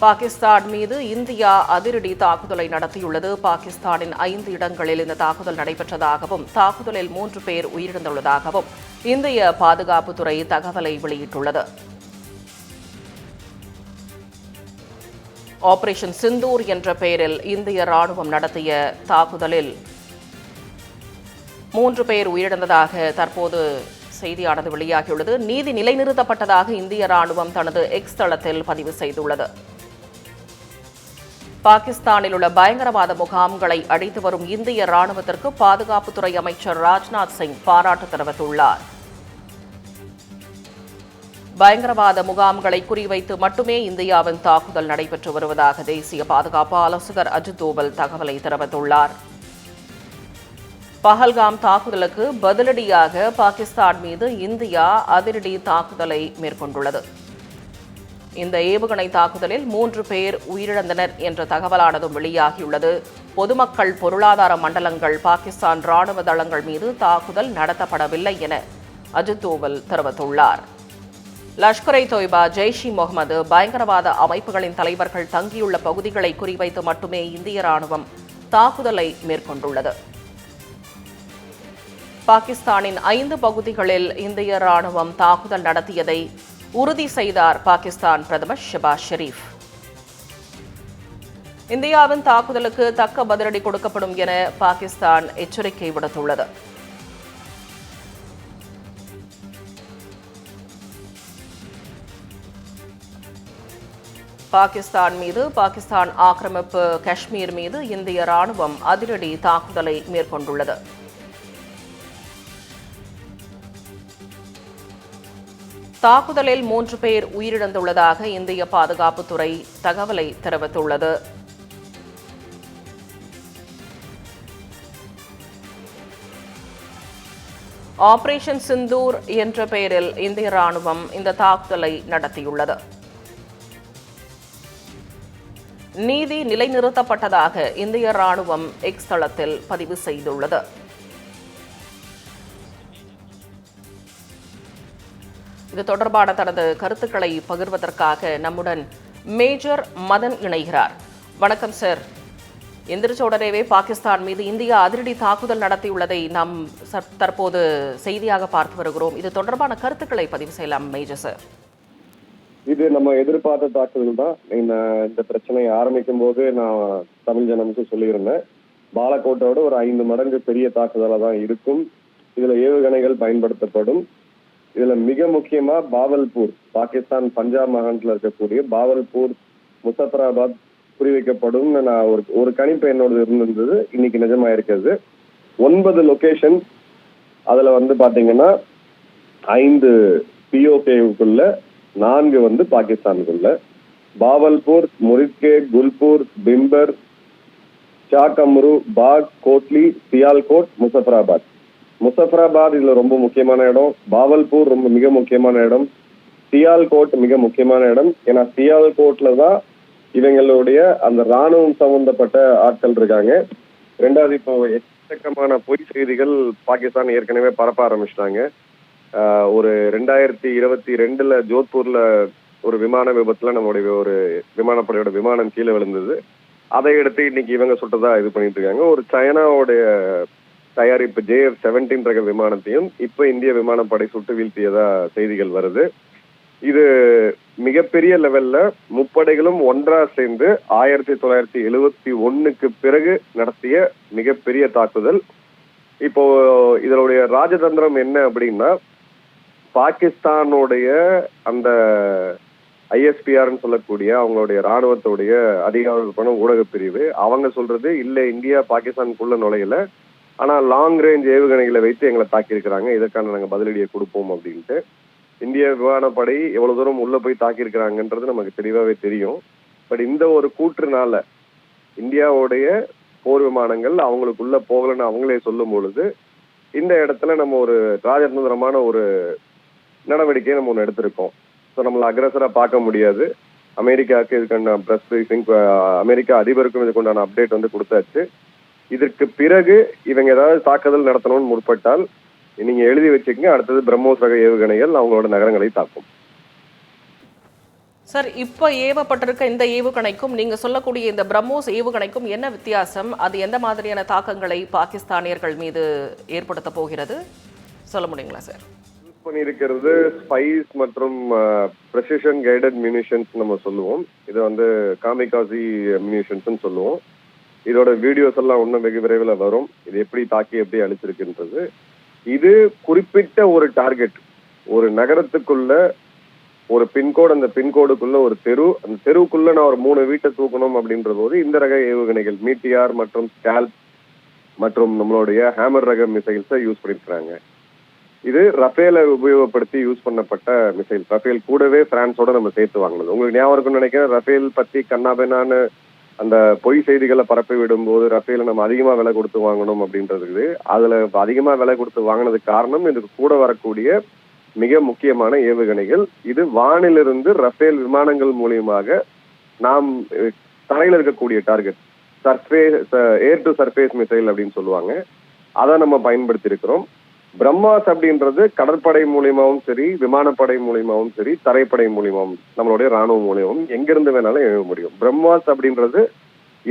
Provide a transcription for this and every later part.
பாகிஸ்தான் மீது இந்தியா அதிரடி தாக்குதலை நடத்தியுள்ளது. பாகிஸ்தானின் ஐந்து இடங்களில் இந்த தாக்குதல் நடைபெற்றதாகவும் தாக்குதலில் மூன்று பேர் உயிரிழந்துள்ளதாகவும் இந்திய பாதுகாப்புத்துறை தகவலை வெளியிட்டுள்ளது. ஆபரேஷன் சிந்தூர் என்ற பெயரில் இந்திய ராணுவம் நடத்திய தாக்குதலில் மூன்று பேர் உயிரிழந்ததாக தற்போது செய்தியானது வெளியாகியுள்ளது. நீதி நிலைநிறுத்தப்பட்டதாக இந்திய ராணுவம் தனது எக்ஸ் தளத்தில் பதிவு செய்துள்ளது. பாகிஸ்தானில் உள்ள பயங்கரவாத முகாம்களை அழித்து வரும் இந்திய ராணுவத்திற்கு பாதுகாப்புத்துறை அமைச்சர் ராஜ்நாத் சிங் பாராட்டு தெரிவித்துள்ளார். பயங்கரவாத முகாம்களை குறிவைத்து மட்டுமே இந்தியாவின் தாக்குதல் நடைபெற்று வருவதாக தேசிய பாதுகாப்பு ஆலோசகர் அஜித் தோவல் தகவலை தெரிவித்துள்ளார். பஹல்காம் தாக்குதலுக்கு பதிலடியாக பாகிஸ்தான் மீது இந்தியா அதிரடி தாக்குதலை மேற்கொண்டுள்ளது. இந்த ஏவுகணை தாக்குதலில் மூன்று பேர் உயிரிழந்தனர் என்ற தகவலானதும் வெளியாகியுள்ளது. பொதுமக்கள் பொருளாதார மண்டலங்கள் பாகிஸ்தான் ராணுவ தளங்கள் மீது தாக்குதல் நடத்தப்படவில்லை என அஜித் தோவல் தெரிவித்துள்ளார். லஷ்கரை தொய்பா ஜெய்ஷ் இ முகமது பயங்கரவாத அமைப்புகளின் தலைவர்கள் தங்கியுள்ள பகுதிகளை குறிவைத்து மட்டுமே இந்திய ராணுவம் தாக்குதலை மேற்கொண்டுள்ளது. பாகிஸ்தானின் ஐந்து பகுதிகளில் இந்திய ராணுவம் தாக்குதல் நடத்தியதை உறுதி செய்தார் பாகிஸ்தான் பிரதமர் ஷபாஸ் ஷெரீப். இந்தியாவின் தாக்குதலுக்கு தக்க பதிலடி கொடுக்கப்படும் என பாகிஸ்தான் எச்சரிக்கை விடுத்துள்ளது. பாகிஸ்தான் மீது பாகிஸ்தான் ஆக்கிரமிப்பு காஷ்மீர் மீது இந்திய ராணுவம் அதிரடி தாக்குதலை மேற்கொண்டுள்ளது. தாக்குதலில் மூன்று பேர் உயிரிழந்துள்ளதாக இந்திய பாதுகாப்புத்துறை தகவலை தெரிவித்துள்ளது. ஆபரேஷன் சிந்தூர் என்ற பெயரில் இந்திய ராணுவம் இந்த தாக்குதலை நடத்தியுள்ளது. நீதி நிலைநிறுத்தப்பட்டதாக இந்திய ராணுவம் எக்ஸ் தளத்தில் பதிவு செய்துள்ளது. இது தொடர்பான தனது கருத்துக்களை பகிர்வதற்காக நம்முடன் மேஜர் மதன் இணைகிறார். வணக்கம் சார். எந்திரிச்ச உடனேவே பாகிஸ்தான் மீது இந்தியா அதிரடி தாக்குதல் நடத்தியுள்ளதை நாம் தற்போது செய்தியாக பார்த்து வருகிறோம். இது தொடர்பான கருத்துக்களை பதிவு செய்யலாம் மேஜர் சார். இது நம்ம எதிர்பார்த்த தாக்குதல் தான். இந்த இந்த ஆரம்பிக்கும் போது நான் தமிழ் ஜனமுக்கு சொல்லியிருந்தேன். பாலக்கோட்டோட ஒரு ஐந்து மடங்கு பெரிய தாக்குதலாக தான் இருக்கும். இதுல ஏவுகணைகள் பயன்படுத்தப்படும். இதுல மிக முக்கியமா பாவல்பூர் பாகிஸ்தான் பஞ்சாப் மாகாணத்துல இருக்கக்கூடிய பாவல்பூர் முசஃபராபாத் குறிவைக்கப்படும் நான் ஒரு ஒரு கணிப்பு என்னோட இருந்திருந்தது இன்னைக்கு நிஜமா இருக்கிறது ஒன்பது லொகேஷன் அதுல வந்து பாத்தீங்கன்னா ஐந்து பிஓகேவுக்குள்ள நான்கு வந்து பாகிஸ்தானுக்குள்ள. பாவல்பூர் முரித்கே குல்பூர் பிம்பர் சாக்கம்ரு பாக் கோட்லி சியால்கோட் முசஃபராபாத். முசஃபராபாத் இதுல ரொம்ப முக்கியமான இடம். பாவல்பூர் ரொம்ப மிக முக்கியமான இடம். சியால்கோட் மிக முக்கியமான இடம். ஏன்னா சியால்கோட்ல தான் இவங்களுடைய அந்த ராணுவம் சம்பந்தப்பட்ட ஆட்கள் இருக்காங்க. ரெண்டாவது இப்போ எக்கச்சக்கமான பொய் செய்திகள் பாகிஸ்தான் ஏற்கனவே பரப்ப ஆரம்பிச்சிட்டாங்க. ஒரு ரெண்டாயிரத்தி இருபத்தி ரெண்டுல ஜோத்பூர்ல ஒரு விமான விபத்துல நம்மளுடைய ஒரு விமானப்படையோட விமானம் கீழே விழுந்தது. அதை எடுத்து இன்னைக்கு இவங்க சுட்டதா இது பண்ணிட்டு இருக்காங்க. ஒரு சைனாவுடைய தயாரிப்பு ஜேஎஃப் செவன்டீன் ரக விமானத்தையும் இப்ப இந்திய விமானப்படை சுட்டு வீழ்த்தியதா செய்திகள் வருது. இது மிகப்பெரிய லெவல்ல முப்படைகளும் ஒன்றா சேர்ந்து ஆயிரத்தி தொள்ளாயிரத்தி எழுபத்தி ஒண்ணுக்கு பிறகு நடத்திய மிகப்பெரிய தாக்குதல். இப்போ இதனுடைய ராஜதந்திரம் என்ன அப்படின்னா பாகிஸ்தானுடைய அந்த ஐஎஸ்பிஆர்னு சொல்லக்கூடிய அவங்களுடைய ராணுவத்துடைய அதிகாரப்பண ஊடக பிரிவு அவங்க சொல்றது இல்ல இந்தியா பாகிஸ்தானுக்குள்ள நுழையல. ஆனால் லாங் ரேஞ்ச் ஏவுகணைகளை வைத்து எங்களை தாக்கியிருக்கிறாங்க. இதற்கான நாங்கள் பதிலடியை கொடுப்போம் அப்படின்ட்டு. இந்திய விமானப்படை எவ்வளவு தூரம் உள்ள போய் தாக்கியிருக்கிறாங்கன்றது நமக்கு தெளிவாகவே தெரியும். பட் இந்த ஒரு கூற்றுனால இந்தியாவுடைய போர் விமானங்கள் அவங்களுக்குள்ள போகலன்னு அவங்களே சொல்லும் பொழுது இந்த இடத்துல நம்ம ஒரு ராஜதந்திரமான ஒரு நடவடிக்கையை நம்ம ஒன்று எடுத்திருக்கோம். ஸோ நம்மளை அக்ரஸராக பார்க்க முடியாது. அமெரிக்காவுக்கு இதுக்கான ப்ரெஸ் பிரீஃபிங் அமெரிக்கா அதிபருக்கும் இதுக்குண்டான அப்டேட் வந்து கொடுத்தாச்சு. இதற்கு பிறகு இவங்க ஏதாவது தாக்குதல் நடத்தணும்னு முற்பட்டால் நீங்க எழுதி வச்சுக்கங்க அடுத்தது பிரம்மோஸ் ரக ஏவுகணைகள் அவங்களோட நகரங்களை தாக்கும். சார் இப்போ ஏவப்பட்டிருக்க இந்த ஏவுகணைக்கும் நீங்க சொல்லக்கூடிய இந்த பிரம்மோஸ் ஏவுகணைக்கும் என்ன வித்தியாசம்? அது எந்த மாதிரியான தாக்கங்களை பாகிஸ்தானியர்கள் மீது ஏற்படுத்த போகிறது? சொல்ல முடியுங்களா சார்? யூஸ் பண்ணியிருக்கிறது ஸ்பைஸ் மற்றும் ப்ரெசிஷன் கைடட் மியூனிஷன்ஸ் நம்ம சொல்லுவோம். இது வந்து காமிகாசி மியூனிஷன்ஸ்னு சொல்லுவோம். இதோட வீடியோஸ் எல்லாம் இன்னும் வெகு விரைவில் வரும். இது எப்படி தாக்கி எப்படி அழிச்சிருக்குன்றது. இது குறிப்பிட்ட ஒரு டார்கெட் ஒரு நகரத்துக்குள்ள ஒரு பின்கோடு அந்த பின்கோடுக்குள்ள ஒரு தெரு. அந்த தெருவுக்குள்ள நான் ஒரு மூணு வீட்டை தூக்கணும் அப்படின்ற போது இந்த ரக ஏவுகணைகள் மீட்டியார் மற்றும் ஸ்கால்ப் மற்றும் நம்மளுடைய ஹேமர் ரக மிசைல்ஸை யூஸ் பண்ணியிருக்கிறாங்க இது ரஃபேலை உபயோகப்படுத்தி யூஸ் பண்ணப்பட்ட மிசைல் ரஃபேல் கூடவே பிரான்ஸோட நம்ம சேர்த்து வாங்கினது. உங்களுக்கு ஞாபகம் இருக்கும்னு நினைக்கிறேன். ரஃபேல் பத்தி கண்ணாபெனான்னு அந்த பொய் செய்திகளை பரப்பி விடும்போது ரஃபேல நம்ம அதிகமாக விலை கொடுத்து வாங்கணும் அப்படின்றது அதில் அதிகமாக விலை கொடுத்து வாங்கினதுக்கு காரணம் இதுக்கு கூட வரக்கூடிய மிக முக்கியமான ஏவுகணைகள். இது வானிலிருந்து ரஃபேல் விமானங்கள் மூலியமாக நாம் தரையில் இருக்கக்கூடிய target surface air to surface missile அப்படின்னு சொல்லுவாங்க. அதை நம்ம பயன்படுத்தி இருக்கிறோம் பிரம்மாஸ் அப்படின்றது கடற்படை மூலியமாவும் சரி விமானப்படை மூலியமாவும் சரி தரைப்படை மூலியமாவும் நம்மளுடைய ராணுவம் மூலியமாவும் எங்கிருந்து வேணாலும் எழுத முடியும். பிரம்மாஸ் அப்படின்றது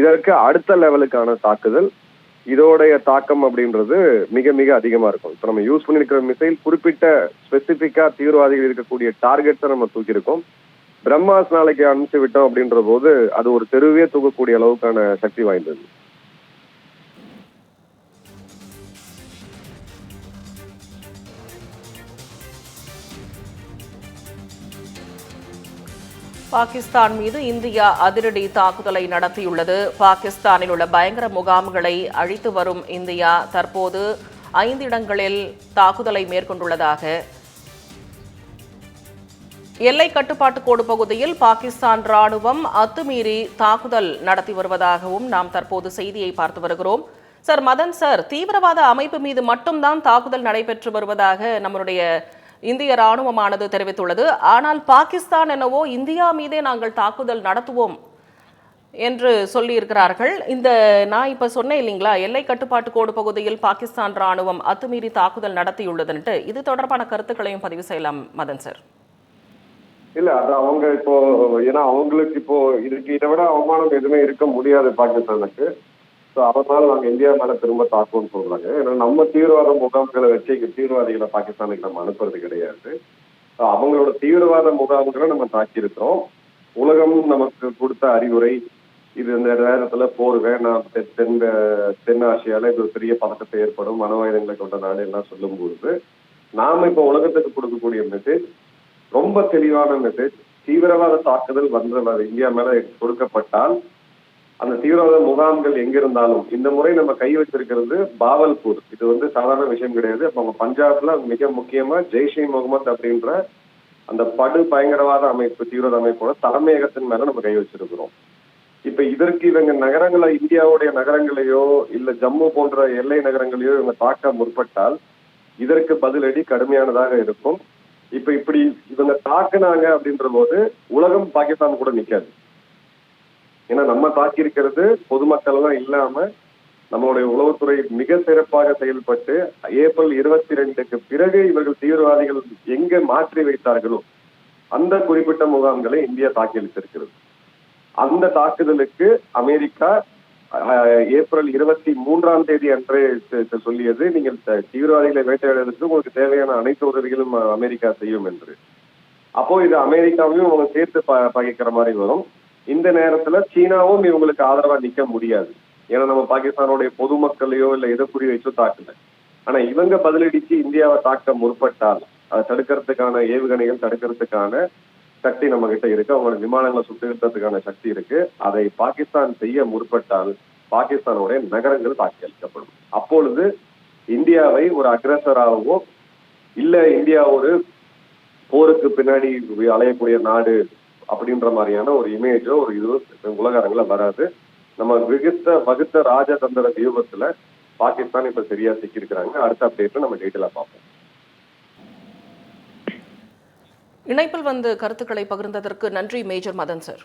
இதற்கு அடுத்த லெவலுக்கான தாக்குதல். இதோடைய தாக்கம் அப்படின்றது மிக மிக அதிகமா இருக்கும். இப்போ நம்ம யூஸ் பண்ணிருக்கிற மிசைல் குறிப்பிட்ட ஸ்பெசிபிக்கா தீவிரவாதிகள் இருக்கக்கூடிய டார்கெட்ஸை நம்ம தூக்கியிருக்கோம். பிரம்மாஸ் நாளைக்கு அனுப்பிச்சு விட்டோம் அப்படின்ற போது அது ஒரு தெருவே தூக்கக்கூடிய அளவுக்கான சக்தி வாய்ந்தது. பாகிஸ்தான் மீது இந்தியா அதிரடி தாக்குதலை நடத்தியுள்ளது. பாகிஸ்தானில் உள்ள பயங்கர முகாம்களை அழித்து வரும் இந்தியா தற்போது ஐந்து இடங்களில் தாக்குதலை மேற்கொண்டுள்ளதாக. எல்லை கட்டுப்பாட்டு கோடு பகுதியில் பாகிஸ்தான் ராணுவம் அத்துமீறி தாக்குதல் நடத்தி வருவதாகவும் நாம் தற்போது செய்தியை பார்த்து வருகிறோம். சார் மதன் சார் தீவிரவாத அமைப்பு மீது மட்டும்தான் தாக்குதல் நடைபெற்று வருவதாக நம்மளுடைய இந்திய ராணுவமானது தெரிவித்துள்ளது. ஆனால் பாகிஸ்தான் என்னவோ இந்தியா மீதே நாங்கள் தாக்குதல் நடத்துவோம் என்று சொல்லியிருக்கிறார்கள். இந்த நான் இப்போ சொன்னேன் இல்லைங்களா எல்லை கட்டுப்பாட்டு கோடு பகுதியில் பாகிஸ்தான் ராணுவம் அத்துமீறி தாக்குதல் நடத்தியுள்ளதுன்ட்டு இது தொடர்பான கருத்துக்களையும் பதிவு செய்யலாம் மதன் சார். இல்ல அது அவங்க இப்போ ஏன்னா அவங்களுக்கு இப்போ இதுக்கு இதை விட அவமானம் எதுவுமே இருக்க முடியாது பாகிஸ்தானுக்கு. ஸோ அதனால நாங்கள் இந்தியா மேலே திரும்ப தாக்குவோம்னு சொல்கிறாங்க ஏன்னா நம்ம தீவிரவாத முகாம்களை வச்சு தீவிரவாதிகளை பாகிஸ்தானுக்கு நம்ம அனுப்புறது கிடையாது. ஸோ அவங்களோட தீவிரவாத முகாம்களை நம்ம தாக்கியிருக்கிறோம். உலகம் நமக்கு கொடுத்த அறிவுரை இது இந்த நேரத்துல போர் வேணாம் தென் தென் ஆசியால இது ஒரு பெரிய பதக்கத்தை ஏற்படும் மன கொண்ட நாடு எல்லாம் சொல்லும்பொழுது நாம இப்போ உலகத்துக்கு கொடுக்கக்கூடிய மெசேஜ் ரொம்ப தெளிவான மெசேஜ் தீவிரவாத தாக்குதல் வந்த இந்தியா மேல கொடுக்கப்பட்டால் அந்த தீவிரவாத முகாம்கள் எங்க இருந்தாலும் இந்த முறை நம்ம கை வச்சிருக்கிறது பாவல்பூர். இது வந்து சாதாரண விஷயம் கிடையாது. அப்ப அவங்க பஞ்சாப்ல மிக முக்கியமா ஜெய்ஷே முகமது அப்படின்ற அந்த படு பயங்கரவாத அமைப்பு தீவிரவாத அமைப்போட தலைமையகத்தின் மேல நம்ம கை வச்சிருக்கிறோம். இப்ப இதற்கு இவங்க நகரங்களை இந்தியாவுடைய நகரங்களையோ இல்ல ஜம்மு போன்ற எல்லை நகரங்களையோ இவங்க தாக்க முற்பட்டால் இதற்கு பதிலடி கடுமையானதாக இருக்கும். இப்ப இப்படி இவங்க தாக்குனாங்க அப்படின்ற போது உலகம் பாகிஸ்தான் கூட நிக்காது. ஏன்னா நம்ம தாக்கியிருக்கிறது பொதுமக்கள் எல்லாம் இல்லாம நம்மளுடைய உளவுத்துறை மிக சிறப்பாக செயல்பட்டு ஏப்ரல் இருபத்தி ரெண்டுக்கு பிறகு இவர்கள் தீவிரவாதிகள் எங்க மாற்றி வைத்தார்களோ அந்த குறிப்பிட்ட முகாம்களை இந்தியா தாக்கியளித்திருக்கிறது அந்த தாக்குதலுக்கு அமெரிக்கா அஹ், ஏப்ரல் இருபத்தி மூன்றாம் தேதி அன்றே சொல்லியது. நீங்கள் தீவிரவாதிகளை வேட்டையாடுவதற்கு உங்களுக்கு தேவையான அனைத்து உதவிகளும் அமெரிக்கா செய்யும் என்று. அப்போ இது அமெரிக்காவையும் அவங்க சேர்த்து ப- பகைக்கிற மாதிரி வரும். இந்த நேரத்துல சீனாவும் இவங்களுக்கு ஆதரவா நிக்க முடியாது. ஏன்னா நம்ம பாகிஸ்தானுடைய பொதுமக்களையோ இல்ல எதை புரிய வச்சோ தாக்கல. ஆனா இவங்க பதிலடிச்சு இந்தியாவை தாக்க முற்பட்டால் அதை தடுக்கிறதுக்கான ஏவுகணைகள் தடுக்கிறதுக்கான சக்தி நம்ம கிட்ட இருக்கு. அவங்களோட விமானங்களை சுட்டு சக்தி இருக்கு. அதை பாகிஸ்தான் செய்ய முற்பட்டால் பாகிஸ்தானுடைய நகரங்கள் தாக்கி அளிக்கப்படும் அப்பொழுது இந்தியாவை ஒரு அக்ரஸராகவோ இல்ல இந்தியா ஒரு போருக்கு பின்னாடி அலையக்கூடிய நாடு அப்படின்ற மாதிரியான ஒரு இமேஜோ ஒரு இதுவோ உலக அரங்குல வராது. நம்ம விகுத்த வகுத்த ராஜதந்திர வியூகத்துல பாகிஸ்தான் இப்ப சரியா சிக்கியிருக்கிறாங்க. அடுத்த அப்டேட்ல நம்ம டீட்டெயிலா பார்ப்போம். இணைப்பில் வந்து கருத்துக்களை பகிர்ந்ததற்கு நன்றி மேஜர் மதன் சார்.